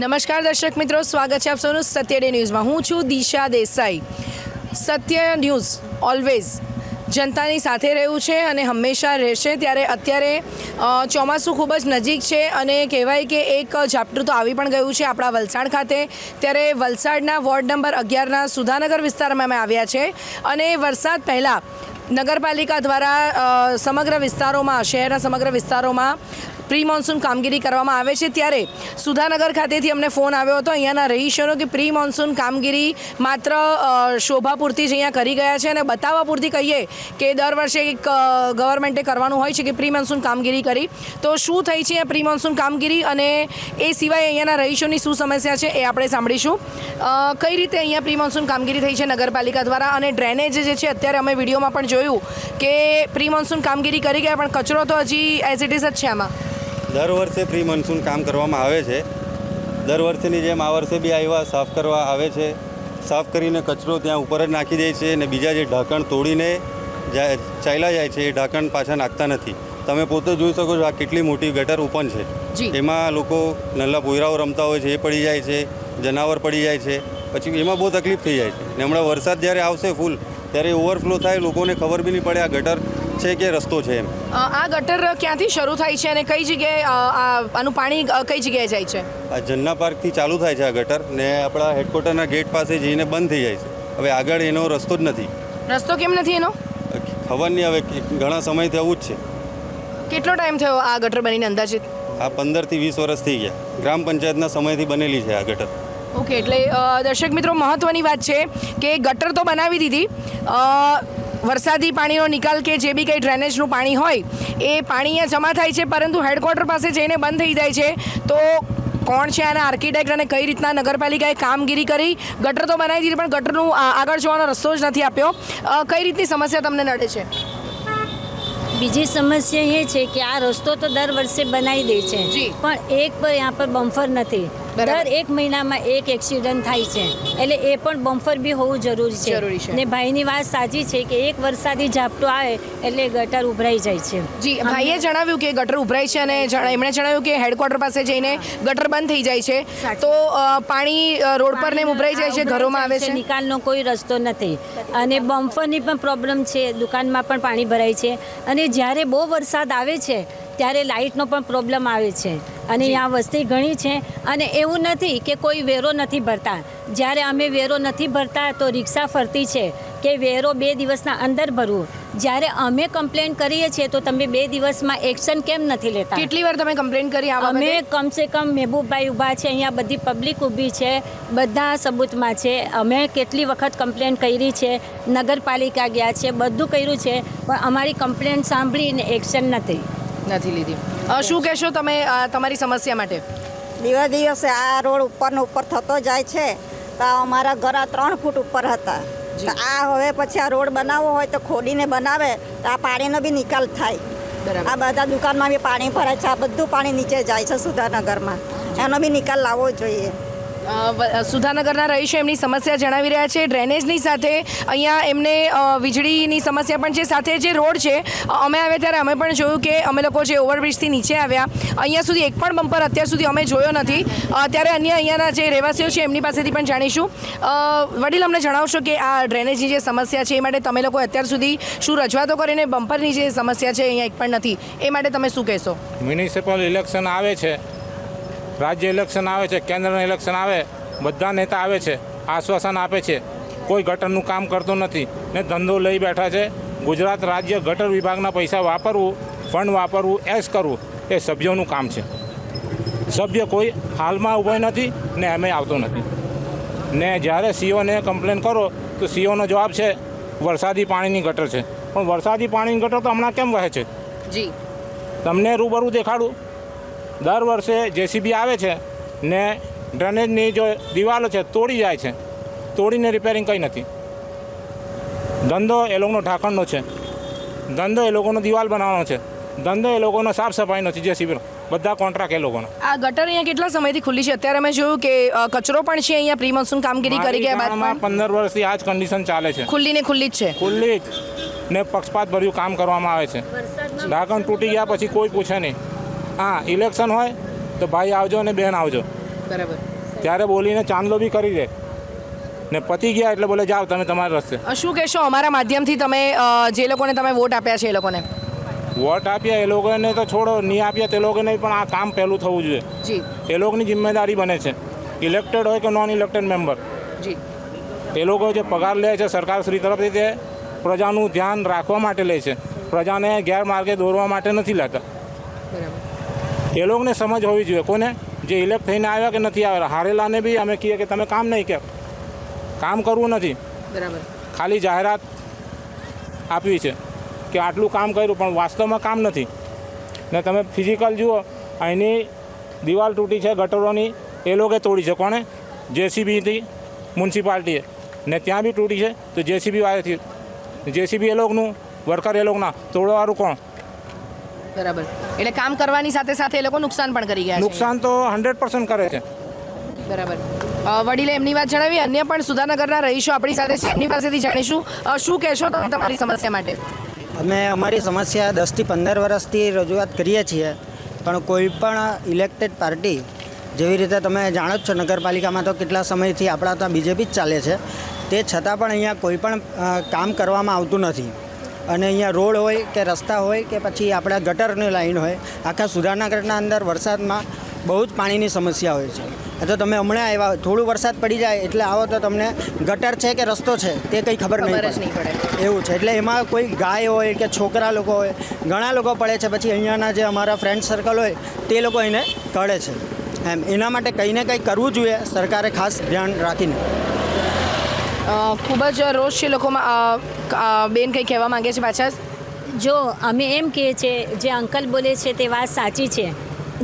નમસ્કાર દર્શક મિત્રો, સ્વાગત છે આપ સૌનું સત્ય ડે ન્યૂઝમાં હું છું દિશા દેસાઈ. સત્ય ન્યૂઝ ઓલવેઝ જનતાની સાથે રહ્યું છે અને હંમેશા રહેશે ત્યારે અત્યારે ચોમાસું ખૂબ જ નજીક છે અને કહેવાય કે એક ઝાપટું તો આવી પણ ગયું છે આપણા વલસાડ ખાતે. ત્યારે વલસાડના વોર્ડ નંબર અગિયારના સુધાનગર વિસ્તારમાં અમે આવ્યા છે અને વરસાદ પહેલાં નગરપાલિકા દ્વારા સમગ્ર વિસ્તારોમાં, શહેરના સમગ્ર વિસ્તારોમાં પ્રી મોન્સૂન કામગીરી કરવામાં આવે છે ત્યારે સુધાનગર ખાતેથી અમને ફોન આવ્યો હતો. અહીંયાના રહીશોનો કે પ્રી મોન્સૂન કામગીરી માત્ર શોભા પૂરતી જ અહીંયા કરી ગયા છે અને બતાવવા પૂરતી કહીએ કે દર વર્ષે એક ગવર્મેન્ટે કરવાનું હોય છે કે પ્રી મોન્સૂન કામગીરી કરી. તો શું થઈ છે પ્રી મોન્સૂન કામગીરી અને એ સિવાય અહીંયાના રહીશોની શું સમસ્યા છે એ આપણે સાંભળીશું. કઈ રીતે અહીંયા પ્રી મોન્સૂન કામગીરી થઈ છે નગરપાલિકા દ્વારા અને ડ્રેનેજ જે છે અત્યારે અમે વિડીયોમાં પણ જોયું કે પ્રી મોન્સૂન કામગીરી કરી ગયા પણ કચરો તો હજી એઝ ઇટ ઇઝ જ છે આમાં. દર વર્ષે પ્રી મોન્સૂન કામ કરવામાં આવે છે. દર વર્ષેની જેમ આ વર્ષે બી આવ્યા સાફ કરવા આવે છે. સાફ કરીને કચરો ત્યાં ઉપર જ નાખી દે છે અને બીજા જે ઢાંકણ તોડીને ચાલ્યા જાય છે એ ઢાંકણ પાછા નાખતા નથી. તમે પોતે જોઈ શકો છો આ કેટલી મોટી ગટર ઓપન છે. એમાં લોકો નલ્લા પોયરાઓ રમતા હોય છે એ પડી જાય છે જનાવર પડી જાય છે. પછી એમાં બહુ તકલીફ થઈ જાય છે. ને હમણાં વરસાદ જ્યારે આવશે ફૂલ ત્યારે ઓવરફ્લો થાય લોકોને ખબર બી નહીં પડે આ ગટર છે કે રસ્તો છે એમ? આ ગટર ક્યાંથી શરૂ થાય છે અને કઈ જગ્યાએ આ આનું પાણી કઈ જગ્યાએ જાય છે? આ જન્ના પાર્કથી ચાલુ થાય છે આ ગટર ને આપણા હેડક્વાર્ટરના ગેટ પાસે જઈને બંધ થઈ જાય છે. હવે આગળ એનો રસ્તો જ નથી. રસ્તો કેમ નથી એનો? ખબર નહીં હવે ઘણા સમયથી આવું જ છે. કેટલો ટાઈમ થયો આ ગટર બનીને અંદાજિત? આ પંદરથી વીસ વર્ષ થઈ ગયા. ગ્રામ પંચાયતના સમયથી બનેલી છે આ ગટર. ઓકે એટલે દર્શક મિત્રો મહત્વની વાત છે કે ગટર તો બનાવી દીધી. વરસાદી પાણીનો નિકાલ કે જે બી કંઈ ડ્રેનેજનું પાણી હોય એ પાણી અહીંયા જમા થાય છે પરંતુ હેડક્વાર્ટર પાસે જઈને બંધ થઈ જાય છે. તો કોણ છે આના આર્કિટેક્ટ અને કઈ રીતના નગરપાલિકાએ કામગીરી કરી? ગટર તો બનાવી દીધી પણ ગટરનું આગળ જવાનો રસ્તો જ નથી આપ્યો. કઈ રીતની સમસ્યા તમને નડે છે? બીજી સમસ્યા એ છે કે આ રસ્તો તો દર વર્ષે બનાવી દે છે. પણ એક પર यहाँ પર બમ્ફર નથી. દર એક મહિનામાં એક એક્સિડન્ટ થાય છે. એટલે એ પણ બમ્ફર બી હોવું જરૂરી છે. જરૂરી છે. ને ભાઈની વાત સાચી છે કે એક વરસાદી ઝાપટો આવે એટલે ગટર ઉભરાઈ જાય છે. જી ભાઈએ જણાવ્યું કે ગટર ઉભરાય છે અને એમણે જણાવ્યું કે હેડક્વાર્ટર પાસે જઈને ગટર બંધ થઈ જાય છે. તો પાણી રોડ પર ને ઉભરાઈ જાય છે ઘરોમાં આવે છે? નિકાલનો કોઈ રસ્તો નથી. અને બમ્ફરની પણ પ્રોબ્લેમ છે દુકાનમાં પણ પાણી ભરાય છે. અને જ્યારે બહુ વરસાદ આવે છે ત્યારે લાઇટનો પણ પ્રોબ્લેમ આવે છે. અને અહીંયા વસ્તી ઘણી છે અને એવું નથી કે કોઈ વેરો નથી ભરતા. જ્યારે અમે વેરો નથી ભરતા તો રિક્ષા ફરતી છે કે વેરો બે દિવસના અંદર ભરવું. જ્યારે અમે કમ્પ્લેન કરીએ છીએ તો તમે બે દિવસમાં એક્શન કેમ નથી લેતા? કેટલી વાર તમે કમ્પ્લેન કરી અમે કમસે કમ મહેબૂબભાઈ ઊભા છે અહીંયા બધી પબ્લિક ઊભી છે બધા સબૂતમાં છે. અમે કેટલી વખત કમ્પ્લેન કરી છે નગરપાલિકા ગયા છે બધું કર્યું છે પણ અમારી કમ્પ્લેન સાંભળીને એક્શન નથી. નથી લીધી. શું કહેશો તમે તમારી સમસ્યા માટે? દિવસ દિવસે આ રોડ ઉપરનો ઉપર થતો જાય છે તો અમારા ઘર આ ત્રણ ફૂટ ઉપર હતા. તો આ હવે પછી આ રોડ બનાવવો હોય તો ખોડીને બનાવે તો આ પાણીનો બી નિકાલ થાય. આ બધા દુકાનમાં બી પાણી ભરાય છે આ બધું પાણી નીચે જાય છે સુધાનગરમાં એનો બી નિકાલ લાવવો જોઈએ. સુધાનગરના રહીશો એમની સમસ્યા જણાવી રહ્યા છે. ડ્રેનેજની સાથે અહીંયા એમને વીજળીની સમસ્યા પણ છે. સાથે જે રોડ છે અમે આવ્યા ત્યારે અમે પણ જોયું કે અમે લોકો જે ઓવરબ્રિજથી નીચે આવ્યા, અહીંયા સુધી એક પણ બમ્પર અત્યાર સુધી અમે જોયો નથી. ત્યારે અન્ય અહીંયાના જે રહેવાસીઓ છે, એમની પાસેથી પણ જાણીશું. વડીલ, અમને જણાવશો કે આ ડ્રેનેજની જે સમસ્યા છે, એ માટે તમે લોકો અત્યાર સુધી શું રજૂઆતો કરીને બમ્પરની જે સમસ્યા છે, અહીંયા એક પણ નથી. એ માટે તમે શું કહેશો? મ્યુનિસિપલ ઇલેક્શન આવે છે. રાજ્ય ઇલેક્શન આવે છે કેન્દ્રનું ઇલેક્શન આવે બધા નેતા આવે છે આશ્વાસન આપે છે. કોઈ ગટરનું કામ કરતો નથી ને ધંધો લઈ બેઠા છે. ગુજરાત રાજ્ય ગટર વિભાગના પૈસા વાપરવું ફંડ વાપરવું એસ કરવું એ સભ્યોનું કામ છે. સભ્ય કોઈ હાલમાં ઊભો નથી ને એમ આવતો નથી. ને જ્યારે સીઓને કમ્પ્લેન કરો તો સીઓનો જવાબ છે વરસાદી પાણીની ગટર છે. પણ વરસાદી પાણીની ગટર તો હમણાં કેમ વહે છે? જી. તમને રૂબરૂ દેખાડું. દર વર્ષે જેસીબી આવે છે ને ડ્રેનેજની જો દિવાલો છે તોડી જાય છે. તોડીને રિપેરિંગ કંઈ નથી. ધંધો એ લોકોનો ઢાંકણનો છે. ધંધો એ લોકોનો દિવાલ બનાવવાનો છે. ધંધો એ લોકોનો સાફ સફાઈનો છે જેસીબીનો. બધા કોન્ટ્રાક્ટ એ લોકોનો. આ ગટર અહીંયા કેટલા સમયથી ખુલ્લી છે? અત્યારે અમે જોયું કે કચરો પણ છે અહીંયા પ્રી મોન્સૂન કામગીરી કરી ગયા બાદ પંદર વર્ષથી આ જ કન્ડિશન ચાલે છે. ખુલ્લી ને ખુલ્લી જ છે. ખુલ્લી જ. ને પક્ષપાત ભર્યું કામ કરવામાં આવે છે. ઢાંકણ તૂટી ગયા પછી કોઈ પૂછે નહીં. હા ઇલેક્શન હોય તો ભાઈ આવજો અને બહેન આવજો. બરાબર. ત્યારે બોલીને ચાંદલો બી કરી દે. ને પતી ગયા એટલે બોલે જાઓ તમે તમારા રસ્તે. શું કહેશો? અમારા માધ્યમથી તમે જે લોકોને તમે વોટ આપ્યા છે એ લોકોને? વોટ આપ્યા એ લોકોને તો છોડો નહીં આપ્યા તે લોકોને પણ આ કામ પહેલું થવું જોઈએ. એ લોકોની જિમ્મેદારી બને છે. ઇલેક્ટેડ હોય કે નોન ઇલેક્ટેડ મેમ્બર એ લોકો જે પગાર લે છે સરકાર શ્રી તરફથી તે પ્રજાનું ધ્યાન રાખવા માટે લે છે. પ્રજાને ગેરમાર્ગે દોરવા માટે નથી લેતા બરાબર. એ લોકોને સમજ હોવી જોઈએ. કોને જે ઇલેક્ટ થઈને આવ્યા કે નથી આવ્યા. હારેલાને બી અમે કહીએ કે તમે કામ નહીં કે કામ કરવું નથી. બરાબર. ખાલી જાહેરાત આપવી છે કે આટલું કામ કર્યું પણ વાસ્તવમાં કામ નથી. ને તમે ફિઝિકલ જુઓ અહીંની દિવાલ તૂટી છે ગટરોની. એ લોકોએ તોડી છે. કોણે? જેસીબીથી મ્યુનિસિપાલિટીએ ને ત્યાં બી તૂટી છે. તો જેસીબી વાળાથી જેસીબી એ લોકોનું વર્કર એ લોકોના. તોડવાવાળું કોણ? બરાબર. એટલે કામ કરવાની સાથે સાથે એ લોકો નુકસાન પણ કરી ગયા છે. નુકસાન તો હંડ્રેડ પર્સન્ટ કરે છે. બરાબર. અ, વડીલે એમની વાત જણાવી. અન્ય પણ સુધાનગરના રહીશો આપણી સાથે છે. એમની પાસેથી જાણીશું. અ, શું કહેશો તમે તમારી સમસ્યા માટે? અમે અમારી સમસ્યા દસથી પંદર વર્ષથી રજૂઆત કરીએ છીએ. પણ કોઈ પણ ઇલેક્ટેડ પાર્ટી જેવી રીતે તમે જાણો જ છો નગરપાલિકામાં તો કેટલા સમયથી આપણા ત્યાં બીજેપી જ ચાલે છે. તે છતાં પણ અહીંયા કોઈ પણ અ, કામ કરવામાં આવતું નથી. અને અહીંયા રોડ હોય કે રસ્તા હોય કે પછી આપણા ગટરની લાઈન હોય આખા સુધારનગરના અંદર વરસાદમાં બહુ જ પાણીની સમસ્યા હોય છે. તો તમે હમણાં આવ્યા થોડું વરસાદ પડી જાય એટલે આવો તો તમને ગટર છે કે રસ્તો છે તે કંઈ ખબર નહીં પડે. એવું છે એટલે એમાં કોઈ ગાય હોય કે છોકરા લોકો હોય ઘણા લોકો પડે છે પછી અહીંયાના જે અમારા ફ્રેન્ડ સર્કલ હોય તે લોકો એને કળે છે. એમ એના માટે કંઈ ને કંઈ કરવું જોઈએ સરકારે ખાસ ધ્યાન રાખીને. ખૂબ જ રોષ છે લોકોમાં બેન કંઈ કહેવા માંગે છે પાછા? જો, અમે એમ કહીએ છીએ જે અંકલ બોલે છે તે વાત સાચી છે.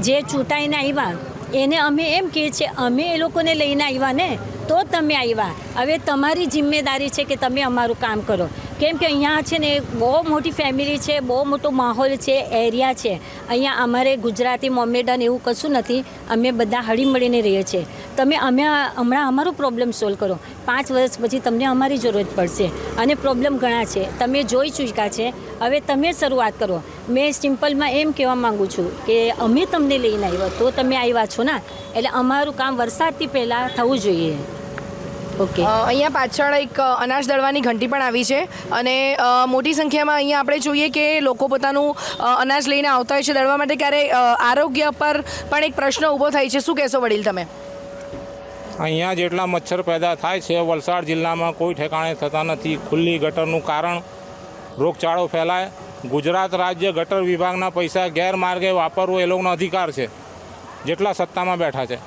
જે ચૂંટાઈને આવ્યા, એને અમે એમ કહીએ છીએ અમે એ લોકોને લઈને આવ્યા ને, તો તમે આવ્યા. હવે તમારી જિમ્મેદારી છે કે તમે અમારું કામ કરો. કેમ કે અહીંયા છે ને બહુ મોટી ફેમિલી છે, બહુ મોટો માહોલ છે એરિયા છે. અહીંયા અમારે ગુજરાતી મોમેડન એવું કશું નથી, અમે બધા હળીમળીને રહીએ છીએ. તમે અમે હમણાં અમારો પ્રોબ્લેમ સોલ્વ કરો. પાંચ વર્ષ પછી તમને અમારી જરૂરત પડશે. અને પ્રોબ્લેમ ઘણા છે. તમે જોઈ ચૂક્યા છે. હવે તમે શરૂઆત કરો. મેં સિમ્પલમાં એમ કહેવા માગું છું કે અમે તમને લઈને આવ્યા, તો તમે આવ્યા છો ને. એટલે અમારું કામ વરસાદથી પહેલાં થવું જોઈએ. ઓકે. અહીંયા પાછળ એક અનાજ દળવાની ઘંટી પણ આવી છે અને મોટી સંખ્યામાં અહીંયા આપણે જોઈએ કે લોકો પોતાનું અનાજ લઈને આવતા હોય છે દળવા માટે ક્યારે આરોગ્ય પર પણ એક પ્રશ્ન ઊભો થાય છે. શું કહેશો વડીલ તમે? અહીંયા જેટલા મચ્છર પેદા થાય છે વલસાડ જિલ્લામાં કોઈ ઠેકાણે થતા નથી. ખુલ્લી ગટરનું કારણ રોગચાળો ફેલાય. ગુજરાત રાજ્ય ગટર વિભાગના પૈસા ગેરમાર્ગે વાપરવો એ લોકોનો અધિકાર છે. જેટલા સત્તામાં બેઠા છે.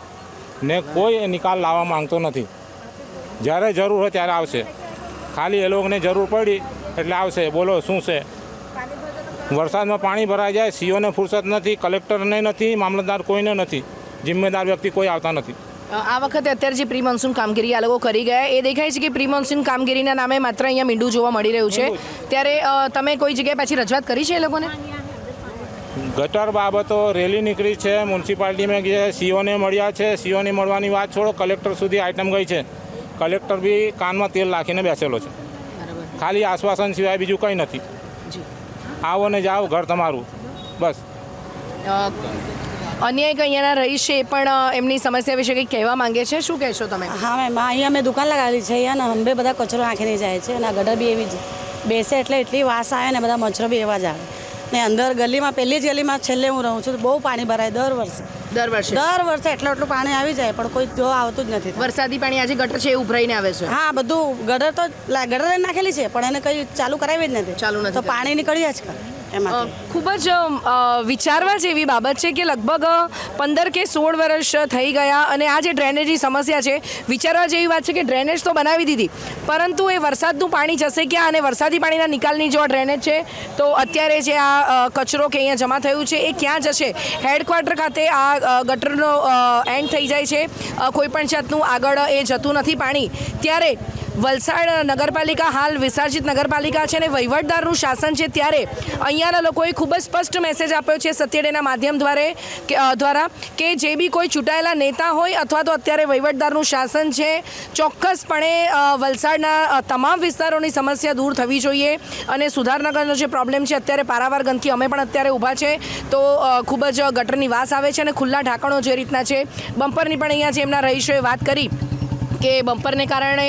ને કોઈ નિકાલ લાવવા માંગતો નથી. જ્યારે જરૂર હોય ત્યારે આવશે. ખાલી એ લોકોને જરૂર પડી એટલે આવશે. બોલો શું છે? વરસાદમાં પાણી ભરાઈ જાય સીઓને ફુરસત નથી કલેક્ટરને નથી મામલતદાર કોઈને નથી. જિમ્મેદાર વ્યક્તિ કોઈ આવતા નથી. આ વખતે અત્યારે જે પ્રી મોન્સૂન કામગીરી આ લોકો કરી ગયા એ દેખાય છે કે પ્રી મોન્સૂન કામગીરીના નામે માત્ર અહીંયા મીંડું જોવા મળી રહ્યું છે. ત્યારે તમે કોઈ જગ્યાએ પાછી રજૂઆત કરી છે એ લોકોને? ગટર બાબતો રેલી નીકળી છે મ્યુનિસિપાલિટીમાં ગયા સીઓને મળ્યા છે. સીઓને મળવાની વાત છોડો કલેક્ટર સુધી આઇટમ ગઈ છે. કલેક્ટર બી કાનમાં તેલ નાખીને બેસેલો છે. ખાલી આશ્વાસન સિવાય બીજું કંઈ નથી. આવો ને જાઓ ઘર તમારું. બસ. અન્ય એક અહીંયાના રહી છે પણ એમની સમસ્યા વિશે કંઈક કહેવા માંગે છે? શું કહેશો તમે? હા મેમ અહીંયા મેં દુકાન લગાવેલી છે. અહીંયા ને હંભે બધા કચરો નાખીને જાય છે અને આ ગટર બી એવી જ બેસે એટલે એટલી વાસ આવે ને બધા મચ્છરો બી એવા જ આવે. ને અંદર ગલીમાં પહેલી જ ગલીમાં છેલ્લે હું રહું છું બહુ પાણી ભરાય દર વર્ષે. દર વર્ષે? દર વર્ષે એટલું એટલું પાણી આવી જાય પણ કોઈ જો આવતું જ નથી. વરસાદી પાણી આજે ગટર છે એ ઉભરાઈને આવે છે? હા બધું ગટર તો ગટર નાખેલી છે પણ એને કંઈ ચાલુ કરાવી જ નથી. ચાલુ નથી તો પાણી નીકળ્યા જ કરે. ખૂબ જ વિચારવા જેવી બાબત છે કે લગભગ પંદર કે સોળ વર્ષ થઈ ગયા અને આ જે ડ્રેનેજની સમસ્યા છે, વિચારવા જેવી વાત છે કે ડ્રેનેજ તો બનાવી દીધી, પરંતુ એ વરસાદનું પાણી જશે ક્યાં અને વરસાદી પાણીના નિકાલની જો ડ્રેનેજ છે, તો અત્યારે જે આ કચરો કે અહીંયા જમા થયું છે, એ ક્યાં જશે? હેડક્વાર્ટર ખાતે આ ગટરનો એન્ડ થઈ જાય છે. કોઈપણ જાતનું આગળ એ જતું નથી પાણી. ત્યારે વલસાડ નગરપાલિકા હાલ વિસર્જિત નગરપાલિકા છે અને વહીવટદારનું શાસન છે ત્યારે અહીંયાના લોકોએ ખૂબ જ સ્પષ્ટ મેસેજ આપ્યો છે સત્યડેના માધ્યમ દ્વારા દ્વારા કે જે બી કોઈ ચૂંટાયેલા નેતા હોય અથવા તો અત્યારે વહીવટદારનું શાસન છે, ચોક્કસપણે વલસાડના તમામ વિસ્તારોની સમસ્યા દૂર થવી જોઈએ અને સુધારનગરનો જે પ્રોબ્લેમ છે અત્યારે પારાવાર ગંથી અમે પણ અત્યારે ઊભા છે. તો ખૂબ જ ગટરની વાસ આવે છે અને ખુલ્લા ઢાંકણો જે રીતના છે, બમ્પરની પણ અહીંયા જે એમના રહીશોએ વાત કરી. કે બમ્પરને કારણે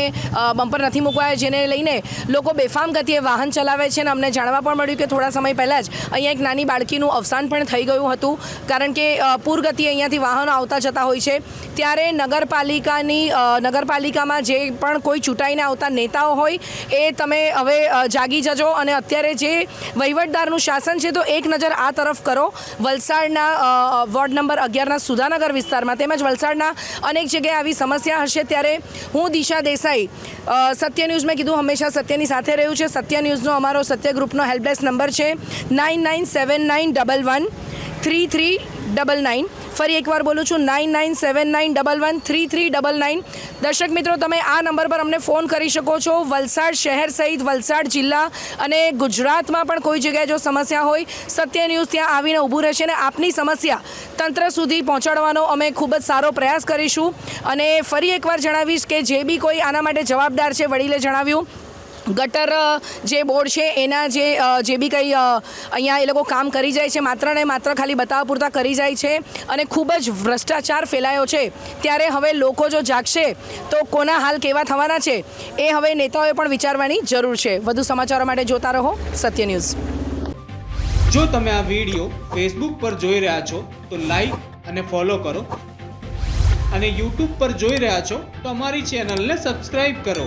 બમ્પર નથી મૂકવાય, જેને લઈને લોકો બેફામ ગતિએ વાહન ચલાવે છે અને અમને જાણવા પણ મળ્યું કે થોડા સમય પહેલાં જ અહીંયા એક નાની બાળકીનું અવસાન પણ થઈ ગયું હતું. કારણ કે પૂરગતિએ પૂર અહીંયાથી વાહનો આવતા જતા હોય છે. ત્યારે નગરપાલિકાની નગરપાલિકામાં જે પણ કોઈ ચૂંટાઈને આવતા નેતાઓ હોય, એ તમે હવે જાગી જજો અને અત્યારે જે વહીવટદારનું શાસન છે, તો એક નજર આ તરફ કરો. વલસાડના વોર્ડ નંબર અગિયારના સુધાનગર વિસ્તારમાં તેમજ વલસાડના અનેક જગ્યાએ આવી સમસ્યા હશે. ત્યારે હું દિશા દેસાઈ. સત્ય ન્યૂઝ મેં કીધું, હંમેશા સત્યની સાથે રહ્યું છે. સત્ય ન્યૂઝનો અમારો સત્ય ગ્રુપનો હેલ્પડેસ્ક નંબર છે. Nine nine seven nine double one three three double nine. ફરી એકવાર બોલું છું nine nine seven nine double one three three double nine દર્શક મિત્રો, તમે આ નંબર પર અમને ફોન કરી શકો છો. વલસાડ શહેર સહિત વલસાડ જિલ્લા અને ગુજરાતમાં પણ કોઈ જગ્યાએ જો સમસ્યા હોય, સત્ય ન્યૂઝ ત્યાં આવીને ઊભું રહેશે અને આપની સમસ્યા તંત્ર સુધી પહોંચાડવાનો અમે ખૂબ જ સારો પ્રયાસ કરીશું. અને ફરી એકવાર જણાવીશ કે જે બી કોઈ આના માટે જવાબદાર છે, વડીલે જણાવ્યું. ગટર જે બોર્ડ છે, એના જે જે બી કંઈ અહીંયા એ લોકો કામ કરી જાય છે, માત્ર ને માત્ર ખાલી બતાવવા પૂરતા કરી જાય છે અને ખૂબ જ ભ્રષ્ટાચાર ફેલાયો છે. ત્યારે હવે લોકો જો જાગશે, તો કોના હાલ કેવા થવાના છે, એ હવે નેતાઓએ પણ વિચારવાની જરૂર છે. વધુ સમાચારો માટે જોતા રહો, સત્ય ન્યૂઝ. જો તમે આ વીડિયો ફેસબુક પર જોઈ રહ્યા છો, તો લાઈક અને ફોલો કરો. અને યુટ્યુબ પર જોઈ રહ્યા છો, તો અમારી ચેનલને સબસ્ક્રાઈબ કરો.